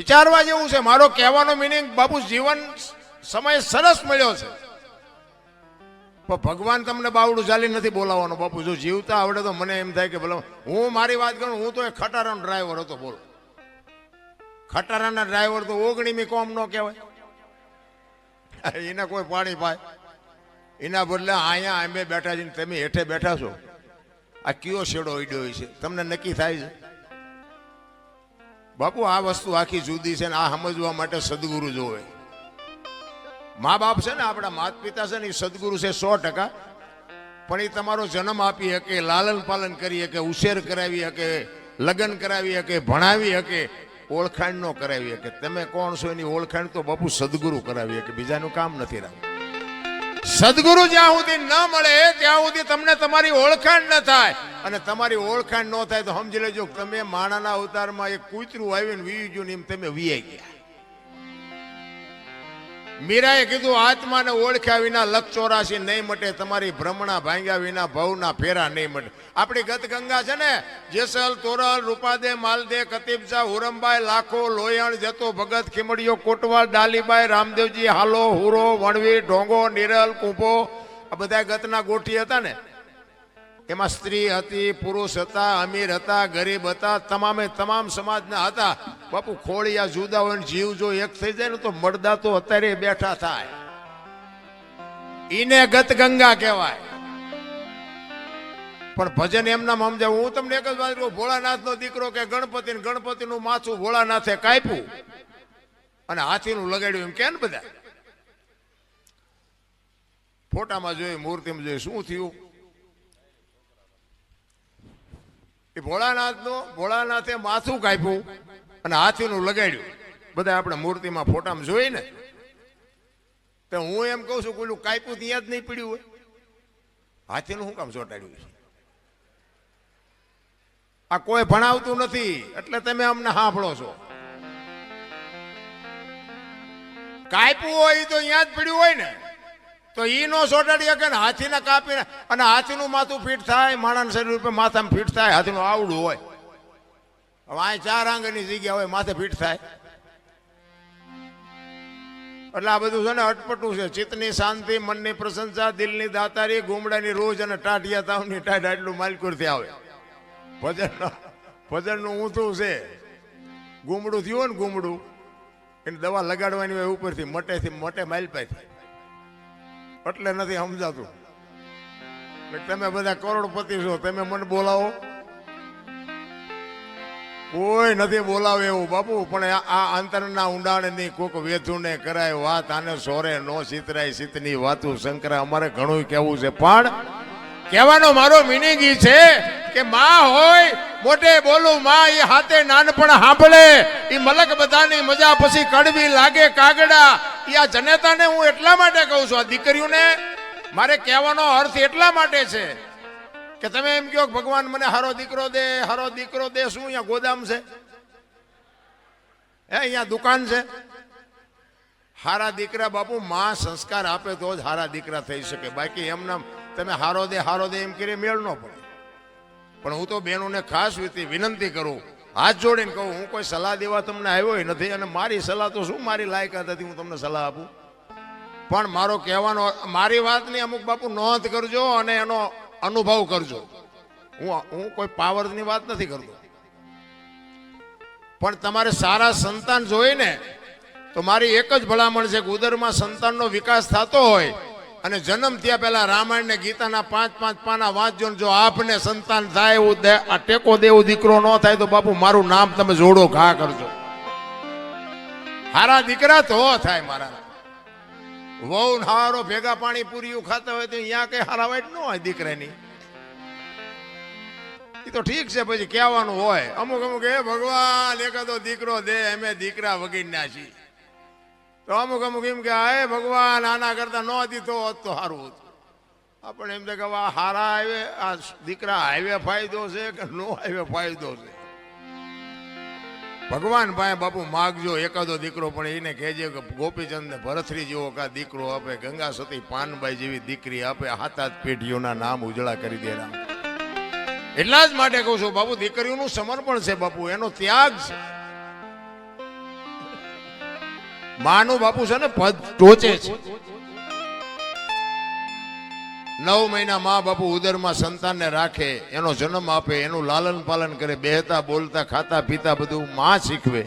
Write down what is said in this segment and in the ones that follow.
વિચારવા જેવું છે. મારો કહેવાનો મિનિંગ બાપુ જીવન સમય સરસ મળ્યો છે. પણ ભગવાન તમને બાવડું ચાલી નથી બોલાવવાનો બાપુ. જો જીવતા આવડે તો મને એમ થાય કે ભલે હું મારી વાત કરું, હું તો એ ખટારાનો ડ્રાઈવર હતો, બોલો. ખટારાના ડ્રાઈવર તો ઓગણીમી કોમ નો કહેવાય એને કોઈ પાણી પાય. એના બદલે અહીંયા અમે બેઠા છીએ તમે હેઠે બેઠા છો. આ કયો શેડો ઈડ્યો છે? તમને નક્કી થાય છે? બાપુ, આ વસ્તુ આખી જુદી છે ને આ સમજવા માટે સદગુરુ જોવે. મા બાપ છે ને આપણા માત પિતા છે ને એ સદગુરુ છે સો ટકા. પણ એ તમારો જન્મ આપી શકે, લાલન પાલન કરી શકે, ઉછેર કરાવી શકે, લગ્ન કરાવી શકે, ભણાવી શકે, ઓળખાણ નો કરાવી શકે. તમે કોણ છો એની ઓળખાણ તો બાપુ સદગુરુ કરાવી શકે, બીજાનું કામ નથી રાખવું સદગુરુ જ્યાં સુધી ન મળે, ત્યાં સુધી તમને તમારી ઓળખાણ ન થાય. અને તમારી ઓળખાણ ન થાય તો સમજી લેજો તમે માણાના અવતારમાં એક કૂતરું આવીને વી ગયું ને એમ તમે વીઆઈ ગયા. મીરાએ કીધું, આત્માને ઓળખ્યા વિના લક ચોરાશી નહીં મટે, તમારી ભ્રમણા ભાંગ્યા વિના ભવના ફેરા નહીં મટે. આપણી ગત ગંગા છે ને, જેસલ, તોરલ, રૂપાદે, માલદે, કતીબજા, હુરમબાઈ, લાખો, લોયણ, જતો ભગત, ખીમડીયો કોટવાલ ડાલીબાઈ, રામદેવજી, હાલો, હુરો વણવીર ઢોંગો, નિરલ, કુંભો, આ બધા ગતના ગોઠી હતા ને એમાં સ્ત્રી હતી, પુરુષ હતા, અમીર હતા, ગરીબ હતા, તમામે તમામ સમાજના હતા. બાપુ, ખોળિયા જુદા હોય જીવ જો એક થઈ જાય ને તો મળદા તો અત્યારે બેઠા થાય. ઈને ગત ગંગા કહેવાય. પણ ભજન એમના સમજાવ. હું તમને એક જ વાત કહું ભોળાનાથ નો દીકરો કે ગણપતિ ગણપતિ નું માથું ભોળાનાથે કાપ્યું અને હાથીનું લગાડ્યું એમ કે બધા? ફોટામાં જોયું, મૂર્તિમાં જોયું, શું થયું? એ ભોળાનાથનું, ભોળાનાથે માથું કાપ્યું અને હાથીનું લગાડ્યું. બધા આપણે મૂર્તિમાં ફોટામાં જોઈ ને તો હું એમ કહું છું કોઈનું કાપ્યું ત્યાં જ નહીં પડ્યું હોય. હાથીનું શું કામ ચોંટાડ્યું છે? આ કોઈ ભણાવતું નથી, એટલે તમે અમને સાંભળો છો. કાપ્યું હોય તો અહીંયા જ પડ્યું હોય ને. તો ઈ નો સોટાડી શકે ને હાથીને કાપીને અને હાથીનું માથું ફીટ થાય, માણસ શરીર ઉપર માથામાં ફીટ થાય, હાથીનું આવડું હોય. હવે આ ચાર આંગની જગ્યા હોય, માથે ફીટ થાય. એટલે આ બધું છે ને અટપટું છે. ચિત્તની શાંતિ, મનની પ્રશંસા, દિલની દાતારી, ગુમડાની રોજ અને ટાઢિયા તાવની ટાઢ આટલું માલકુરથી આવે. ભજન ભજનનું ઊંધું છે. ગુમડું થયું ને ગુમડું, એની દવા લગાડવાની હોય ઉપરથી, મટેથી, મટે માલપાથી એટલે નથી સમજાતું. તમે બધા કરોડપતિ છો, તમે મને બોલાવો. કોઈ નથી બોલાવે એવું, બાપુ, પણ આ- અંતરના ઊંડાણની કોક વેધુને કરાય, વાત આને સોરે નો સિતરાય, સિતની વાતું શંકરા અમારે ઘણું કેવું છે. પણ કહેવાનો મારો મિનિંગ ઈ છે કે માં હોય, મોટે બોલું, માં એ હાથે નાનપણ સાંભળે. એ મલક બધાની મજા પછી કડવી લાગે કાગડા. ઈ આ જનેતાને હું એટલા માટે કહું છું, આ દીકરીઓને મારે કહેવાનો અર્થ એટલા માટે છે કે તમે એમ કહો ભગવાન મને હારો દીકરો દે, હારો દીકરો દે, શું અહીંયા ગોદામ છે? હે, અહીંયા દુકાન છે? હારા દીકરા બાપુ, માં સંસ્કાર આપે તો જ હારા દીકરા થઈ શકે. બાકી એમના તમે હારો દે હારો દે એમ કરી મેળ ન પડે. પણ હું તો બહેનોને ખાસ રીતે વિનંતી કરું હાથ જોડીને કહું, હું કોઈ સલાહ દેવા તમને આવ્યો નથી અને મારી સલાહ તો શું મારી લાયકાત હતી હું તમને સલાહ આપું? પણ મારો કહેવાનો, મારી વાતની અમુક બાપુ નોંધ કરજો અને એનો અનુભવ કરજો. હું હું કોઈ પાવરની વાત નથી કરતો. પણ તમારે સારા સંતાન જોઈએ ને તો મારી એક જ ભલામણ છે કે ઉદરમાં સંતાનનો વિકાસ થતો હોય અને જન્મ થયા પહેલા રામાયણ ને ગીતાના પાંચ પાંચ પાના વાંચજો જો આપને સંતાન થાય એવું આ ટેકો દેવું દીકરો ન થાય તો બાપુ મારું નામ તમે જોડો ઘા કરજો. હારા દીકરા તો થાય મારા વહુ હારો ભેગા પાણી પૂરીયું ખાતા હોય તો અહીંયા કઈ હારા વાઈટ ન હોય દીકરાની. એ તો ઠીક છે, પછી કહેવાનું હોય. અમુક અમુક એ ભગવાન, એકાદો દીકરો દે અમે દીકરા વગીરના છીએ. તો અમુક અમુક એમ કે, હે ભગવાન, આના કરતા ન દીધો હોત તો સારું હતું. આપણે એમ કે આ હારા આવે આ દીકરા હાઈવે ફાયદો છે કે નો હાઈવે ફાયદો છે? ભગવાન ભાઈ બાપુ માગજો, એકાદો દીકરો પણ એને કહેજે કે, ગોપીચંદ ભરથરી જેવો કા દીકરો આપે, ગંગા સતી પાનબાઈ જેવી દીકરી આપે, હાથ હાથ પેઢીઓના નામ ઉજળા કરી દેના એટલા જ માટે કહું છું, બાપુ, દીકરીઓનું સમર્પણ છે બાપુ, એનો ત્યાગ છે. માનું બાપુ છે ને, પદ ટોચે છે. નવ મહિના મા બાપુ ઉદરમાં સંતાનને રાખે, એનો જન્મ આપે, એનું લાલન પાલન કરે, બેહતા, બોલતા, ખાતા, પીતા બધું માં શીખવે.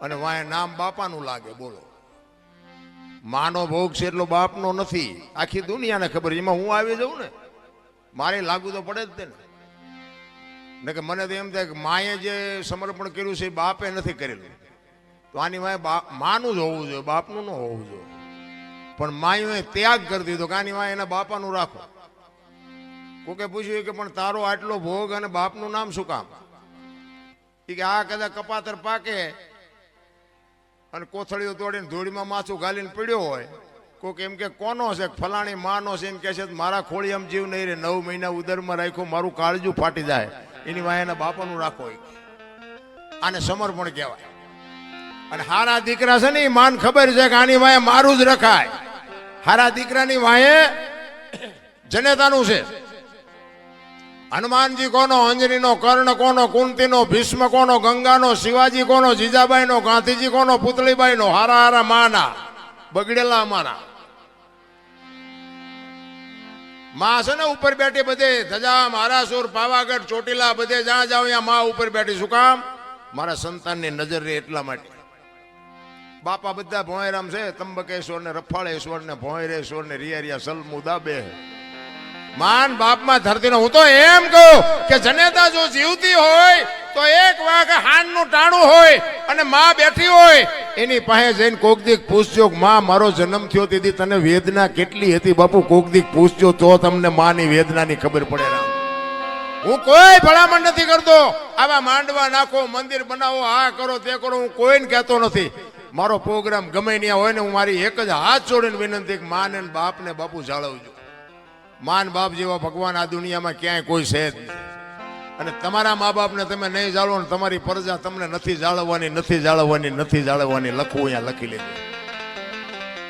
અને વાય નામ બાપાનું લાગે, બોલો. માનો ભોગ છે એટલો બાપનો નથી. આખી દુનિયાને ખબર. એમાં હું આવી જાઉં ને, મારે લાગુ તો પડે જ તે ને કે મને તો એમ થાય કે માએ જે સમર્પણ કર્યું છે એ બાપે નથી કરેલું. તો આની વાય માનું જ હોવું જોઈએ, બાપનું ન હોવું જોઈએ. પણ માયુએ ત્યાગ કરી દીધો કે આની વાય એના બાપાનું રાખો. કોકે પૂછ્યું કે પણ તારો આટલો ભોગ અને બાપનું નામ શું કામ? કે આ કદાચ કપાતર પાકે અને કોથળીઓ તોડીને ધોળીમાં માથું ગાલીને પડ્યો હોય. કોક એમ કે કોનો છે? ફલાણી માનો છે એમ કે છે મારા ખોળી એમ જીવ નહીં રે, નવ મહિના ઉદરમાં રાખ્યો, મારું કાળજું ફાટી જાય. એની વાય એના બાપાનું રાખો. આને સમર્પણ કહેવાય. અને હારા દીકરા છે ને એ માન ખબર છે કે આની વાય મારું જ રખાય. હારા દીકરાની વાયે જનેતાનું છે. હનુમાનજી કોનો, અંજનીનો, કર્ણ કોનો, કુંતીનો, ભીષ્મ કોનો, ગંગાનો, શિવાજી કોનો, જીજાબાઈનો, ગાંધીજી કોનો, પુતળીબાઈનો, હારા હારા માના, બગડેલા અમારા માં છે ને ઉપર બેઠી બધે, ધજા મહારાસુર પાવાગઢ, ચોટીલા બધે જ્યાં જાઓ ત્યાં માં ઉપર બેઠી. શું કામ? મારા સંતાનની નજર રહે એટલા માટે. બાપા બધા ભોંયરામ છે તંબકેશ્વર ને રફાળેશ્વર ને ભોંયરેશ્વર ને રિયારિયા સલમુદા બે માન બાપમાં ધરતીનો, હું તો એમ કહું કે જનેતા જો જીવતી હોય, તો એક વાગ હાનનું ટાણું હોય અને માં બેઠી હોય, એની પાસે જઈને કોક દીક પૂછજો માં, મારો જન્મ થયો તેથી તને વેદના કેટલી હતી? બાપુ, કોક દીક પૂછજો, તો તમને માની વેદનાની ખબર પડે રામ. હું કોઈ ભલામણ નથી કરતો. આવા માંડવા નાખો, મંદિર બનાવો, આ કરો, તે કરો, હું કોઈને કહેતો નથી. મારો પ્રોગ્રામ ગમે ત્યાં હોય ને હું મારી એક જ હાથ જોડીને વિનંતી કે માને બાપને બાપુ જાળવજો. માન બાપ જેવા ભગવાન આ દુનિયામાં ક્યાંય કોઈ છે જ નહીં. અને તમારા મા બાપને તમે નહીં જાળવો ને તમારી પ્રજા તમને નથી જાળવવાની નથી જાળવવાની નથી જાળવવાની. લખવું અહીંયા લખી લેજો.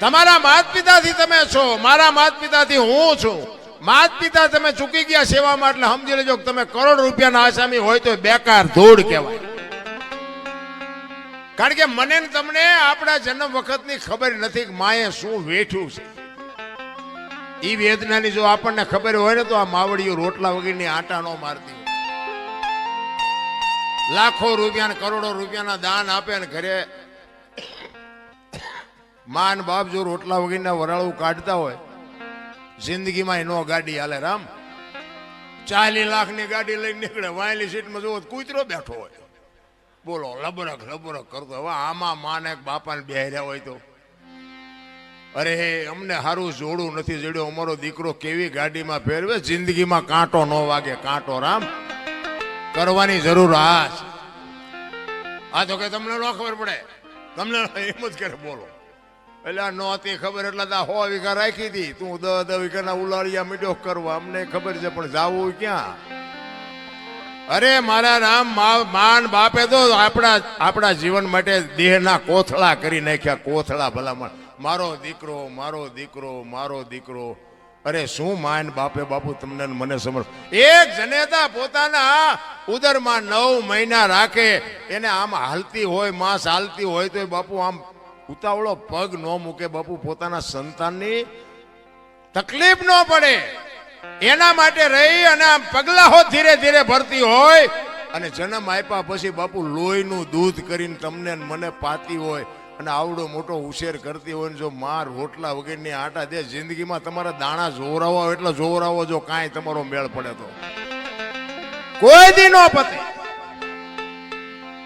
તમારા માત પિતાથી તમે છો, મારા માત પિતાથી હું છું. માત પિતા તમે ચૂકી ગયા સેવામાં એટલે સમજી લેજો તમે કરોડ રૂપિયાના આસામી હોય તો બેકાર ધૂળ કહેવાય. કારણ કે મને તમને આપણા જન્મ વખતની ખબર નથી કે માએ શું વેઠ્યું છે. એ વેદનાની જો આપણને ખબર હોય ને તો આ માવડીઓ રોટલા વગરની આટા નો મારતી લાખો રૂપિયા કરોડો રૂપિયાના દાન આપે ને ઘરે માન બાપ જો રોટલા વગરના વરાળું કાઢતા હોય, જિંદગીમાં નો ગાડી હાલે રામ. ચાલી લાખની ગાડી લઈને નીકળે, વાયલી સીટમાં જોવો કૂતરો બેઠો હોય. બોલો લબરક લબરક કરતો. હવે આમાં માને બાપાને બેહર્યા હોય તો? અરે, અમને સારું જોડું નથી જોડ્યું. અમારો દીકરો કેવી ગાડીમાં ફેરવે? જિંદગીમાં કાંટો ન વાગે, કાંટો રામ. કરવાની જરૂર આ છે. આ તો કે તમને ન ખબર પડે. તમને એમ જ કરે, બોલો. એટલે નહોતી ખબર, એટલે આ હો વીઘા રાખી હતી તું દસ દસ વીઘાના ઉલાળિયા મીડો કરવા. અમને ખબર છે, પણ જાવું ક્યાં? અરે, મારા રામ માન બાપે તો આપણા આપણા જીવન માટે દેહના કોથળા કરી નાખ્યા. કોથળા ભલામણ. મારો દીકરો મારો દીકરો મારો દીકરો. અરે, શું માન બાપે? બાપુ, તમને મને સમજ એક જનેતા પોતાના ઉદરમાં નવ મહિના રાખે. એને આમ હાલતી હોય, માસ હાલતી હોય તો બાપુ આમ ઉતાવળો પગ ન મૂકે. બાપુ પોતાના સંતાનની તકલીફ ન પડે. એના માટે રહી અને આમ પગલાઓ ધીરે ધીરે ભરતી હોય અને જન્મ આપ્યા પછી બાપુ લોહીનું દૂધ કરીને તમને મને પાતી હોય અને આવડો મોટો ઉછેર કરતી હોય જો માર રોટલા વગેરેની આટા દે, જિંદગીમાં તમારા દાણા જોરાવો એટલે જોરાવો જો કાંઈ તમારો મેળ પડે તો. કોઈ દી નો પતે.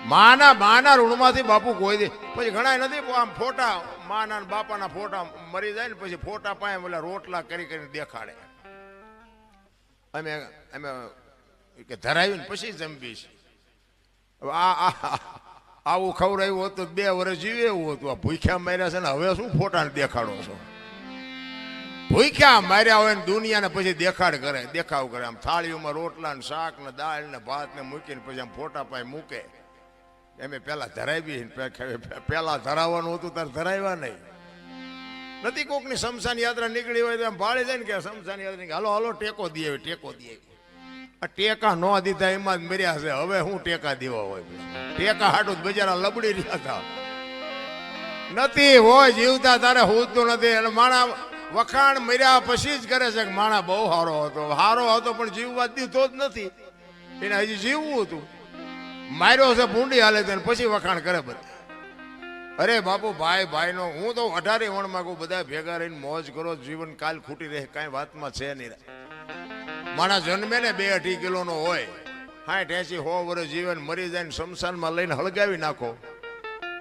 માના માના ઋણમાંથી બાપુ કોઈ દી, પછી ઘણા નથી આમ ફોટા, માના બાપાના ફોટા મરી જાય ને પછી ફોટા પાસે ઓલા રોટલા કરી કરીને દેખાડે. અમે અમે કે ધરાવીને પછી જમવીશ આ આવું ખવડાવ્યું હોત બે વર્ષ જીવે એવું હતું. આ ભૂખ્યા માર્યા છે ને હવે શું ફોટાને દેખાડો છો? ભૂખ્યા માર્યા હોય ને દુનિયાને પછી દેખાડ કરે, દેખાવ કરે. આમ થાળીઓમાં રોટલા ને શાક ને દાળ ને ભાત ને મૂકીને પછી આમ ફોટા પાસે મૂકે. એમે પેલા ધરાવી પેલા ધરાવવાનું હતું તારે ધરાવ્યા નહીં. નથી કોકની શમશાન યાત્રા નીકળી હોય તો એમ ભાળે જાય ને કે શમશાન યાત્રા. હાલો હાલો, ટેકો દે ટેકો દે આ ટેકા ન દીધા એમાં જ મર્યા છે. હવે હું ટેકા દેવા હોય? ટેકા હાટું બજારા લબડી રહ્યા હતા. નથી હોય, જીવતા તારે હોતું નથી. અને માણા વખાણ મર્યા પછી જ કરે છે કે માણા બહુ સારો હતો. સારો હતો પણ જીવવા દીધો જ નથી. એને હજી જીવવું હતું. માર્યો છે ભૂંડી હાલે તેને પછી વખાણ કરે બધા. અરે બાપુ, ભાઈ, ભાઈનો, હું તો અઢારે વણ માંગુ, બધા ભેગા રહીને મોજ કરો, જીવન કાલ ખૂટી રહે, કાંઈ વાતમાં છે નહીં. માણસ જન્મે ને બે અઢી કિલોનો હોય. હાઠ એસી હો વર્ષ જીવન મરી જાય શમશાનમાં લઈને હળગાવી નાખો.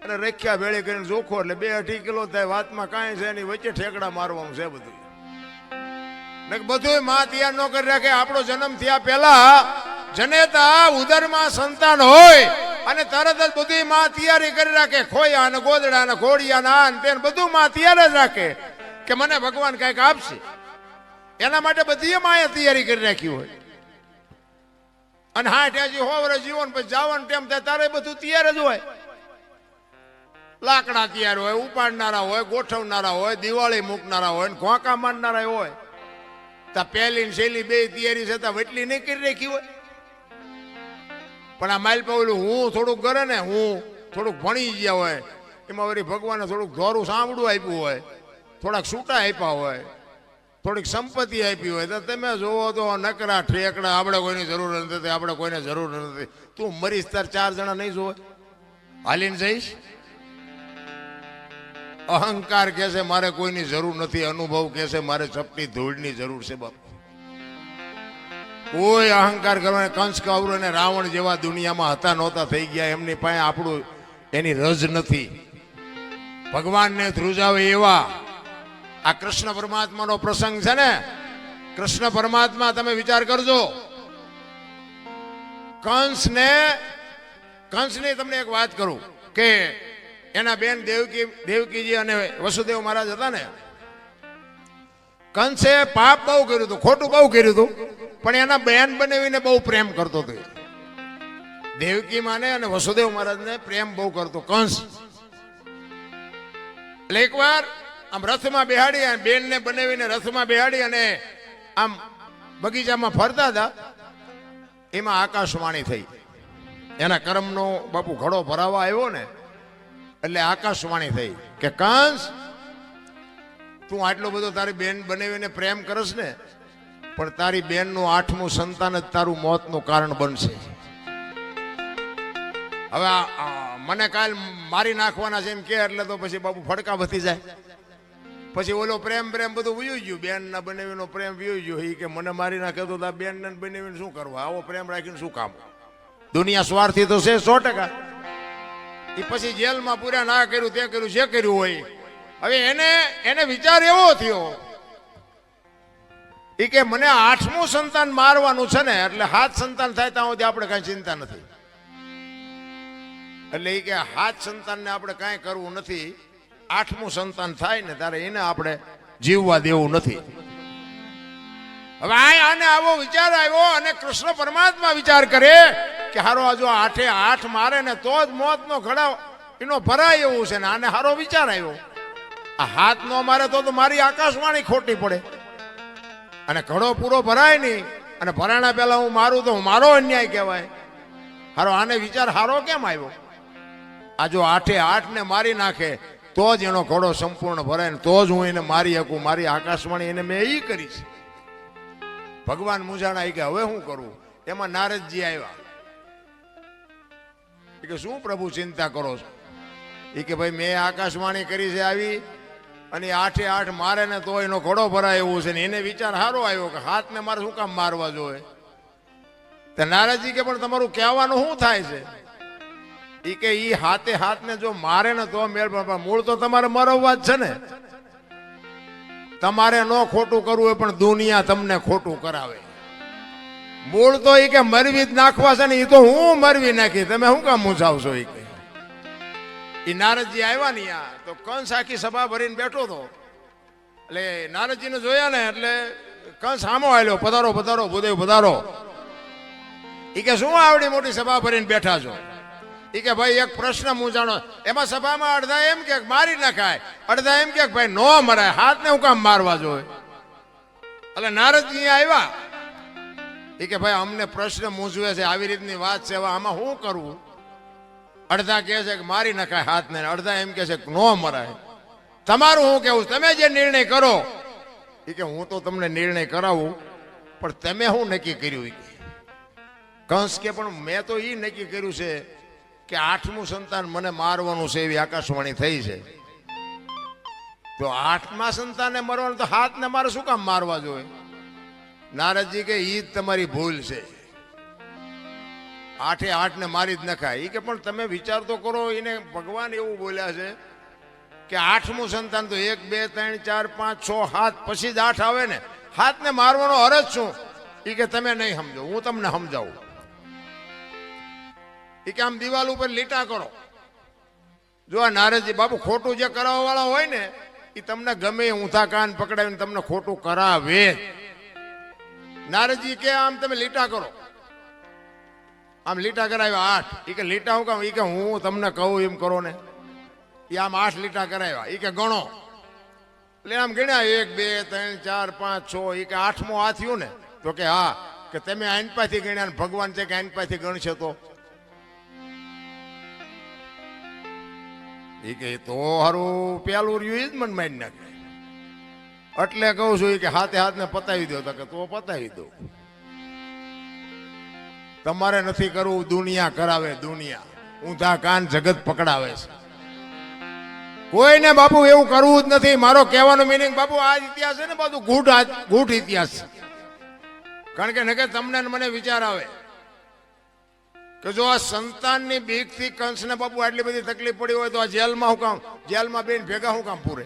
અને રેખ્યા ભેળી કરીને જોખો, એટલે બે અઢી કિલો થાય, વાતમાં કાંઈ છે નહીં, વચ્ચે ઠેકડા મારવાનું છે બધું. ને બધું માં તૈયાર ન કરી રાખે, આપણો જન્મ થયા પહેલા જનેતા ઉદરમાં સંતાન હોય. અને તરત જ બધી માં તૈયારી કરી રાખે. ખોયા અને ગોદડા અને ઘોડિયા ને આ ને તે બધું માં તૈયાર જ રાખે કે મને ભગવાન કંઈક આપશે. એના માટે બધી માએ તૈયારી કરી રાખી હોય. અને હા હજી હોવરે જીવો ને પછી જવાનું ટેમ થાય તારે બધું તૈયાર જ હોય. લાકડા તૈયાર હોય, ઉપાડનારા હોય, ગોઠવનારા હોય, દિવાળી મૂકનારા હોય, ને ઘોંકા મારનારા હોય. તા પહેલી ને છેલ્લી બે તૈયારી છતાં વટલી નહીં કરી રાખી હોય. પણ આ માઇલ ઓલું હું થોડુંક કરે ને, હું થોડુંક ભણી ગયા હોય, એમાં વળી ભગવાને થોડુંક ધોરું સાંભળું આપ્યું હોય, થોડાક છૂટા આપ્યા હોય, થોડીક સંપત્તિ આપી હોય, તો તમે જોવો તો નકરા, ઠેકડા, આપણે કોઈની જરૂર નથી આપણે કોઈને જરૂર નથી. તું મરીશ તાર ચાર જણા નહીં જોવે? હાલીને જઈશ? અહંકાર કહેશે મારે કોઈની જરૂર નથી, અનુભવ કહે છે મારે ચપટી ધૂળની જરૂર છે બાપ. કોઈ અહંકાર કરવાને કંસ કૌરવ અને રાવણ જેવા દુનિયામાં હતા, નહોતા, થઈ ગયા. એમની પાસે આપણું એની રજ નથી. ભગવાનને ધ્રુજાવે એવા. આ કૃષ્ણ પરમાત્માનો પ્રસંગ છે ને? કૃષ્ણ પરમાત્મા તમે વિચાર કરજો. કંસને, કંસની તમને એક વાત કરું કે એના બેન દેવકી, દેવકીજી અને વસુદેવ મહારાજ હતા ને? કંસે પાપ બહુ કર્યું હતું, ખોટું બહુ કર્યું હતું, પણ એના બેન બનાવીને બહુ પ્રેમ કરતો હતો દેવકી માને અને વસુદેવ મહારાજને પ્રેમ બહુ કરતો, કંસ. એટલે એકવાર આમ રથમાં બેહાડી અને બેનને બનાવીને રથમાં બેહાડી અને આમ બગીચામાં ફરતા હતા, એમાં આકાશવાણી થઈ. એના કર્મનો બાપુ ઘડો ભરાવા આવ્યો ને, એટલે આકાશવાણી થઈ કે, કંસ તું આટલો બધો તારી બેન બનાવીને પ્રેમ કરસ ને, પણ તારી બેનનું આઠમું સંતાન જ તારું મોતનું કારણ બનશે. હવે મને કાલ મારી નાખવાના છે એમ કે, એટલે તો પછી બાપુ ફડકા વધી જાય. પછી ઓલો પ્રેમ પ્રેમ બધું વયું ગયું બેન ના બનાવીનો પ્રેમ વયું ગયો. એ કે મને મારી નાખે તો બેન ને બનાવીને શું કરવા? આવો પ્રેમ રાખીને શું કામ? દુનિયા સ્વાર્થી તો છે સો ટકા. એ પછી જેલમાં પૂરા ના કર્યું તે કર્યું, જે કર્યું હોય હવે એને એને વિચાર એવો થયો એ કે મને આઠમું સંતાન મારવાનું છે ને, એટલે હાથ સંતાન થાય ત્યાં સુધી આપણે કાંઈ ચિંતા નથી. એટલે એ કે હાથ સંતાનને આપણે કાંઈ કરવું નથી. આઠમું સંતાન થાય ને, ત્યારે એને આપણે જીવવા દેવું નથી. હવે આ આને આવો વિચાર આવ્યો અને કૃષ્ણ પરમાત્મા વિચાર કરે કે હારો આ જો આઠે આઠ મારે ને, તો જ મોતનો ઘડા એનો ભરાય એવું છે ને, આને હારો વિચાર આવ્યો. આ હાથ નો મારે તો મારી આકાશવાણી ખોટી પડે. અને ઘડો પૂરો ભરાય નહીં. અને ભરાણા પહેલા હું મારું તો મારો અન્યાય કહેવાય. હારો, આને વિચાર હારો કેમ આવ્યો? આ જો આઠે આઠ ને મારી નાખે, તો જ એનો ઘોડો સંપૂર્ણ ભરાય ને તો જ હું એને મારી શકું, મારી આકાશવાણી એને મેં એ કરી છે. ભગવાન મુજાણા એ કે, હવે શું કરવું એમાં નારદજી આવ્યા. કે, શું પ્રભુ ચિંતા કરો છો? એ કે, ભાઈ, મેં આકાશવાણી કરી છે આવી અને આઠે આઠ મારે ને તો એનો ઘોડો ભરાય એવું છે ને એને વિચાર સારો આવ્યો કે હાથને મારે શું કામ મારવા જોઈએ? તો નારાજી કે પણ તમારું કહેવાનું શું થાય છે? એ કે ઈ હાથે હાથને જો મારે ને તો મેળ પણ પણ મૂળ તો તમારે મરવવા જ છે ને. તમારે ન ખોટું કરવું હોય પણ દુનિયા તમને ખોટું કરાવે. મૂળ તો એ કે મરવી જ નાખવા છે ને એ તો હું મરવી નાખી? તમે શું કામ મૂંઝાવશો એ કે? ઈ નારદજી આવ્યા ને આ તો કંસ આખી સભા ભરીને બેઠો હતો. એટલે નારદજીને જોયા ને, એટલે કંસ સામો આવ્યો પધારો પધારો, ભૂદેવ, પધારો. એ કે, શું આવડી મોટી સભા ભરીને બેઠા છો? એ કે, ભાઈ, એક પ્રશ્ન મૂંઝાણો એમાં સભામાં અડધા એમ કે, મારી નખાય. અડધા એમ કે, ભાઈ, નો મરાય, હાથને હું કામ મારવા જોઈએ એટલે નારદજી આવ્યા. એ કે, ભાઈ, અમને પ્રશ્ન મૂંઝવે છે, આવી રીતની વાત છે આમાં શું કરવું અડધા કહે છે કે મારી નખાય હાથને અડધા એમ કહે છે કે નો મરાય. તમારું હું કેવું તમે જે નિર્ણય કરો, એ કે હું તો તમને નિર્ણય કરાવું, પણ તમે શું નક્કી કર્યું કંસ કે, પણ મેં તો એ નક્કી કર્યું છે કે આઠમું સંતાન મને મારવાનું છે એવી આકાશવાણી થઈ છે. તો આઠમા સંતાને મરવાનું તો હાથને મારે શું કામ મારવા જોઈએ? નારદજી કે એ જ તમારી ભૂલ છે. આઠે આઠ ને મારી જ નખાય. એ કે પણ તમે વિચાર તો કરો, એને ભગવાન એવું બોલ્યા છે કે આઠમું સંતાન તો એક, બે, ત્રણ, ચાર, પાંચ, છ હાથ પછી જ આઠ આવે ને. હાથને મારવાનો અરજ શું? એ કે તમે નહીં સમજો, હું તમને સમજાવું. એ કે આમ દિવાલ ઉપર લીટા કરો. જો આ નારદજી, બાપુ, ખોટું જે કરાવવા વાળા હોય ને એ તમને ગમે ઊંધા કાન પકડાવીને તમને ખોટું કરાવે. નારદજી કે, આમ તમે લીટા કરો. આમ લીટા કરાવ્યા આઠ. એ કે, લીટા હું કહું એ કે, હું તમને કહું એમ કરો ને. એ આમ આઠ લીટા કરાવ્યા. એ કે, ગણો. એટલે આમ ગણ્યા, એક, બે, ત્રણ, ચાર, પાંચ, છ. એ કે, આઠમો આ થયું ને. તો કે, હા. કે, તમે આઈન પાથી ગણ્યા ને ભગવાન છે કે આઈન પાથી ગણશે તો? એ કે તો હારું પેલું રહ્યું એ જ મન મારી નાખે. એટલે કહું છું કે, હાથે હાથને પતાવી દો. તો કે, તો પતાવી દો તમારે નથી કરવું, દુનિયા કરાવે, દુનિયા. ઊંધા કાન જગત પકડાવે છે. કોઈને બાપુ એવું કરવું જ નથી. મારો કહેવાનો મિનિંગ બાપુ, આ ઇતિહાસ છે ને બધું આ- ગૂઢ ઇતિહાસ છે. કારણ કે નકે તમને મને વિચાર આવે કે જો આ સંતાનની બીકથી કંસને બાપુ આટલી બધી તકલીફ પડી હોય તો આ જેલમાં હું કામ જેલમાં બેન ભેગા હું કામ પૂરે?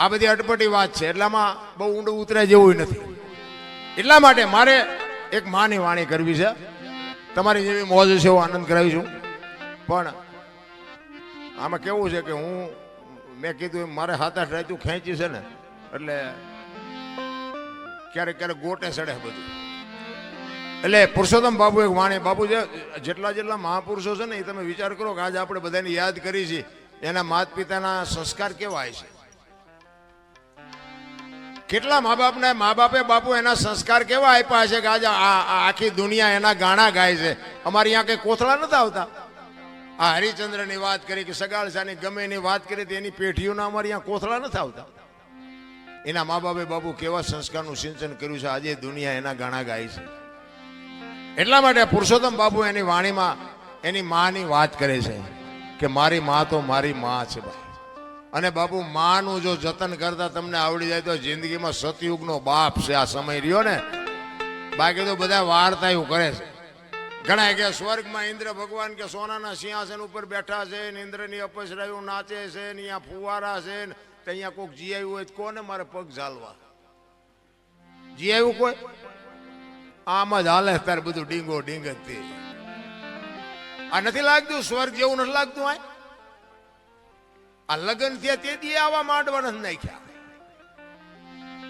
આ બધી અટપટી વાત છે. એટલામાં બહુ ઊંડું ઉતરે જેવું નથી. એટલા માટે મારે એક માની વાણી કરવી છે. તમારી જેવી મોજ છે એવો આનંદ કરાવી છું. પણ આમાં કેવું છે કે હું, મેં કીધું એમ, મારે હાથ આઠ રાતું ખેંચી છે ને, એટલે ક્યારેક ક્યારેક ગોટે સડે બધું. એટલે પુરુષોત્તમ બાબુ એક વાણી, બાપુ જે જેટલા જેટલા મહાપુરુષો છે ને, એ તમે વિચાર કરો કે આજે આપણે બધાને યાદ કરી છીએ એના માતા પિતાના સંસ્કાર કેવા હોય છે. કેટલા મા બાપને મા બાપે બાપુ એના સંસ્કાર કેવા આપ્યા છે કે આજે આખી દુનિયા એના ગાણા ગાય છે? અમારે અહીંયા કઈ કોથળા નથી આવતા? આ હરિચંદ્રની વાત કરી કે સગાળસાની ગમે એની વાત કરી તો એની પેઢીઓના અમારે અહીંયા કોથળા નથી આવતા. એના મા બાપે બાપુ કેવા સંસ્કારનું સિંચન કર્યું છે? આજે દુનિયા એના ગાણા ગાય છે. એટલા માટે પુરુષોત્તમ બાબુ એની વાણીમાં એની માની વાત કરે છે કે મારી મા તો મારી મા છે ભાઈ. અને બાપુ, માનું જો જતન કરતા તમને આવડી જાય તો જિંદગીમાં સતયુગનો બાપ છે આ સમય રહ્યો ને. બાકી તો બધા વાર્તાઓ કરે છે. ઘણા કે સ્વર્ગમાં ઇન્દ્ર ભગવાન કે સોનાના સિંહાસન ઉપર બેઠા છે ને ઇન્દ્રની અપસરાયું નાચે છે ને અહીંયા ફુવારા છે ને તો અહીંયા કોઈક જી આવ્યું હોય કોને મારે પગ ઝાલવા? જી આવ્યું કોઈ? આમ જ હાલે ત્યારે બધું ડીંગો ડીંગ જ આ નથી લાગતું? સ્વર્ગ જેવું નથી લાગતું આ આ લગ્ન થયા તે દી આવા માંડવા નથી નાખ્યા.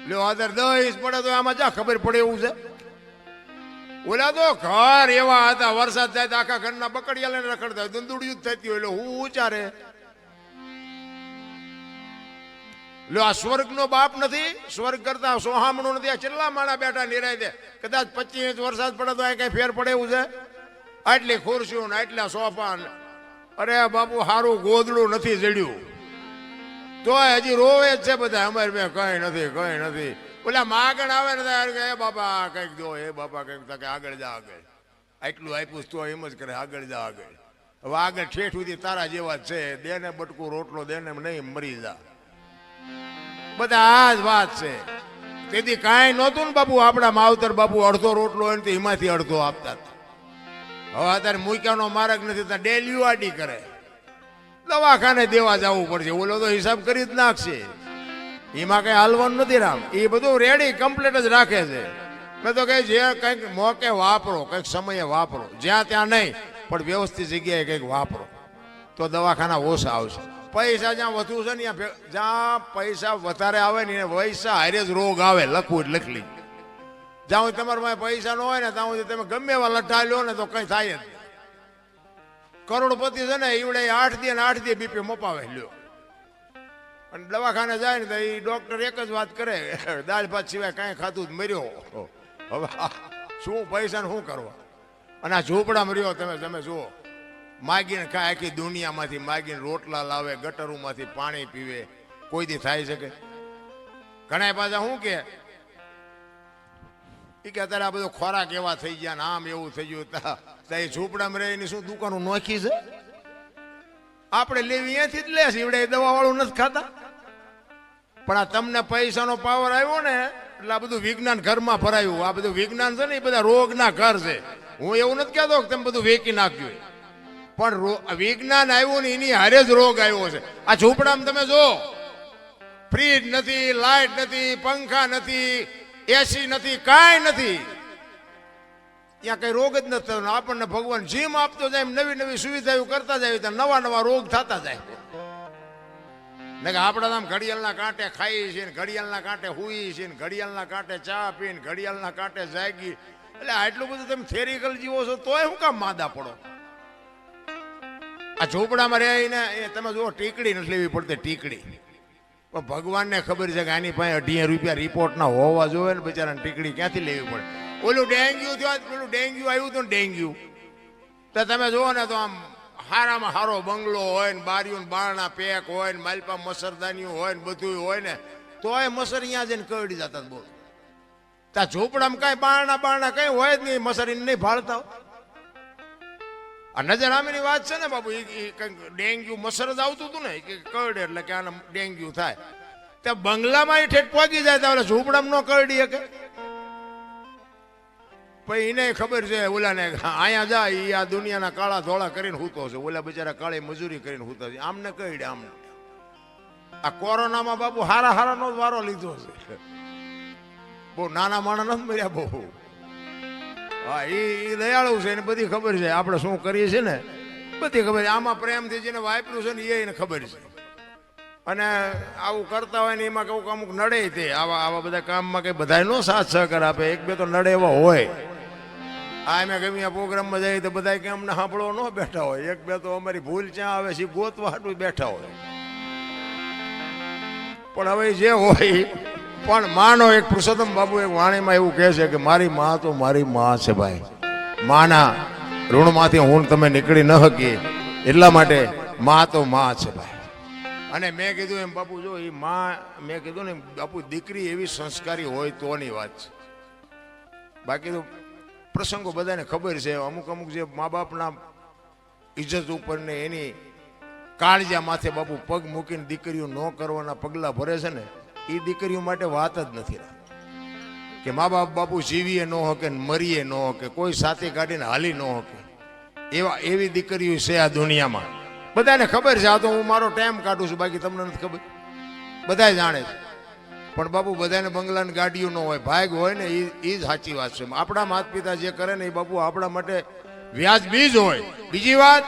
લ્યો આદર દહીશ પડે તો આમાં જા ખબર પડે એવું છે. ઓલા તો ઘર એવા હતા, વરસાદ થાય તો આખા ઘરના બકડિયા લઈને રખડતા દુંદુડિયું જ થતી હોય એટલે હું ઉચારે. લ્યો આ સ્વર્ગનો બાપ નથી, સ્વર્ગ કરતા સોહામણું નથી, આ છેલ્લા માણા બેઠા નિરાય દે. કદાચ પચીસ વરસાદ પડે તો આ કઈ ફેર પડે એવું છે? આટલી ખુરશીઓ ને આટલા સોફા ને અરે બાપુ સારું ગોદડું નથી જડ્યું. તોય હજી રોવે જ છે બધા. અમારે મેં કઈ નથી કઈ નથી. ઓલા માગણ આવે ને ત્યારે કે, એ બાપા કંઈક દો, એ બાપા કંઈક તકે આગળ જા આગળ. આટલું આપ્યું તો એમ જ કરે, આગળ જા આગળ. હવે આગળ ઠેઠ સુધી તારા જેવા છે છે. દેને બટકું, રોટલો દેને નહીં, મરી જા. બધા આ જ વાત છે. તેથી કાંઈ નહોતું ને બાપુ. આપણા માવતર બાપુ અડધો રોટલો હોય ને એમાંથી અડધો આપતા હવે અત્યારે મૂક્યાનો માર્ગ નથી, તો ડેલી આડી કરે. દવાખાને દેવા જવું પડશે, ઓલો તો હિસાબ કરી જ નાખશે. એમાં કઈ હાલવાનું નથી રામ. એ બધું રેડી કમ્પ્લીટ જ રાખે છે. મેં તો કહે, જે કંઈક મોકે વાપરો, કંઈક સમયે વાપરો. જ્યાં ત્યાં નહીં, પણ વ્યવસ્થિત જગ્યાએ કંઈક વાપરો. તો દવાખાના ઓછા આવશે. પૈસા જ્યાં વધુ છે ને જ્યાં પૈસા વધારે આવે ને વૈસા હારે જ રોગ આવે, લખવું જ લખલી જ્યાં તમારા પાસે પૈસા ન હોય ને, ત્યાં તમે ગમે એવા લઠ્ઠા લો ને તો કંઈ થાય જ. કરોડપતિ છે ને, ઈવડે આઠ દે ને આઠ દે બીપી મપાવે લ્યો. અને દવાખાને જાય ને તો એ ડોક્ટર એક જ વાત કરે, દાળ ભાત સિવાય કાંઈ ખાતું જ મર્યો. હવે શું પૈસા શું કરવા? અને આ ઝૂંપડામાં મર્યો તમે તમે જુઓ. માગીને ખાય આખી દુનિયામાંથી માગીને રોટલા લાવે, ગટરોમાંથી પાણી પીવે. કોઈ દી થાય શકે? ઘણા પાછા શું કે ઈ કે અત્યારે આ બધો ખોરાક એવા થઈ ગયા ને આમ એવું થઈ ગયું. ત્યાં એ એ ઝૂંપડામાં રહીને શું દુકાનો નોખી છે? આપણે લેવી અહીંયાથી જ લે દવા વાળું નથી ખાતા. પણ આ તમને પૈસાનો પાવર આવ્યો ને, એટલે આ બધું વિજ્ઞાન ઘરમાં ભરાયું. આ બધું વિજ્ઞાન છે ને એ બધા રોગના ઘર છે. હું એવું નથી કહેતો કે તમે બધું વેકી નાખ્યું પણ વિજ્ઞાન આવ્યું ને, એની હારે જ રોગ આવ્યો છે. આ ઝૂંપડામાં તમે જો ફ્રીજ નથી, લાઈટ નથી, પંખા નથી એસી નથી, કાંઈ નથી. ત્યાં કઈ રોગ જ નથી આપણને ભગવાન જીમ આપતો જાય, એમ નવી નવી સુવિધાઓ કરતા જાય તો નવા નવા રોગ થતા જાય. ને કે આપણે આમ ઘડિયાળના કાંટે ખાઈએ છીએ ને ઘડિયાળના કાંટે હુઈએ છીએ ઘડિયાળના કાંટે ચા પીને ઘડિયાળના કાંટે જાગી. એટલે આટલું બધું તમે થેરિકલ જીવો છો, તોય શું કામ માદા પડો? આ ઝોપડામાં રહીને તમે જુઓ, ટીકડી નથી લેવી પડતી, ટીકડી. પણ ભગવાનને ખબર છે કે આની પાસે અઢી રૂપિયા રિપોર્ટના હોવા જોવે ને બિચારાને ટીકડી ક્યાંથી લેવી પડે? ઓલું ડેન્ગ્યુ થયો પેલું ડેન્ગ્યુ આવ્યું હતું ને ડેન્ગ્યુ. તો તમે જુઓ ને તો આમ હારામાં હારો બંગલો હોય ને બારીઓ બારણા પેક હોય ને માલપા મસરદાનીઓ હોય ને બધું હોય ને, તોય મસર અહીંયા જઈને કરડી જતા બોલ. ત્યાં ઝોપડામાં કાંઈ બારણા બારણા કંઈ હોય જ નહીં મસરીને નહીં ભાળતા હોય. આ નજરામીની વાત છે ને બાબુ એ કંઈક ડેન્ગ્યુ મસર જ આવતું હતું ને કે કરડે એટલે કે આને ડેન્ગ્યુ થાય. ત્યાં બંગલામાં એ ઠેઠ પહોંચી જાય ત્યારે ઝૂંપડામાં ન કરડી શકે. પછી એને ખબર છે, ઓલાને અહીંયા જાય એ આ દુનિયાના કાળા ધોળા કરીને હૂતો છે. ઓલા બિચારા કાળી મજૂરી કરીને હૂતો છે. આમને કહીડે આમને. આ કોરોનામાં બાબુ હારા હારાનો જ વારો લીધો છે. બહુ નાના માણસ નથી મર્યા બહુ. હા એ દયાળુ છે એને બધી ખબર છે. આપણે શું કરીએ છીએ ને? બધી ખબર છે. આમાં પ્રેમથી જેને વાપર્યું છે ને એને ખબર છે. અને આવું કરતા હોય ને, એમાં કઉક અમુક નડે તે. આવા આવા બધા કામમાં કઈ બધા નો સાથ સહકાર આપે. એક બે તો નડે એવા હોય. આ અમે ગમે આ પ્રોગ્રામમાં જઈએ તો બધા કે અમને સાંભળવા ન બેઠા હોય. એક બે તો અમારી ભૂલ ક્યાં આવે છે ગોતવા હાટું બેઠા હોય. પણ હવે જે હોય પણ માનો એક પુરુષોત્તમ બાબુ એક વાણીમાં એવું કહે છે કે મારી માં તો મારી માં છે ભાઈ. માના ઋણમાંથી હું તમે નીકળી ન શકીએ. એટલા માટે માં તો માં છે ભાઈ. અને મેં કીધું એમ, બાપુ, જો એ માં, મેં કીધું ને, બાપુ, દીકરી એવી સંસ્કારી હોય તોની વાત છે. બાકી તો પ્રસંગો બધાને ખબર છે, અમુક અમુક જે મા બાપના ઇજ્જત ઉપર ને એની કાળજા માથે બાપુ પગ મૂકીને દીકરીઓ ન કરવાના પગલા ભરે છે ને એ દીકરીઓ માટે વાત જ નથી કે મા બાપ બાપુ જીવીએ ન હકે મરીએ ન હકે, કોઈ સાથે કાઢીને હાલી ન હોકે. એવા, એવી દીકરીઓ છે આ દુનિયામાં. બધાને ખબર છે, આ તો હું મારો ટાઈમ કાઢું છું, બાકી તમને નથી ખબર. બધા જાણે છે. પણ બાપુ બધાને બંગલાની ગાડીઓ ન હોય, ભાગ હોય ને એ એ જ સાચી વાત છે. આપણા માતા પિતા જે કરે ને એ બાપુ આપણા માટે વ્યાજબી જ હોય. બીજી વાત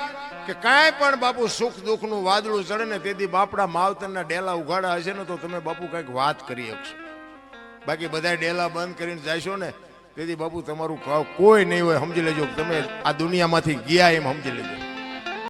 કે કાંઈ પણ બાપુ સુખ દુઃખનું વાદળું ચડે ને તેથી બાપડા માવતરના ડેલા ઉઘાડા હશે ને તો તમે બાપુ કંઈક વાત કરી શકશો. બાકી બધા ડેલા બંધ કરીને જાયશો ને તેથી બાપુ તમારું કોઈ નહીં હોય, સમજી લેજો. તમે આ દુનિયામાંથી ગયા એમ સમજી લેજો.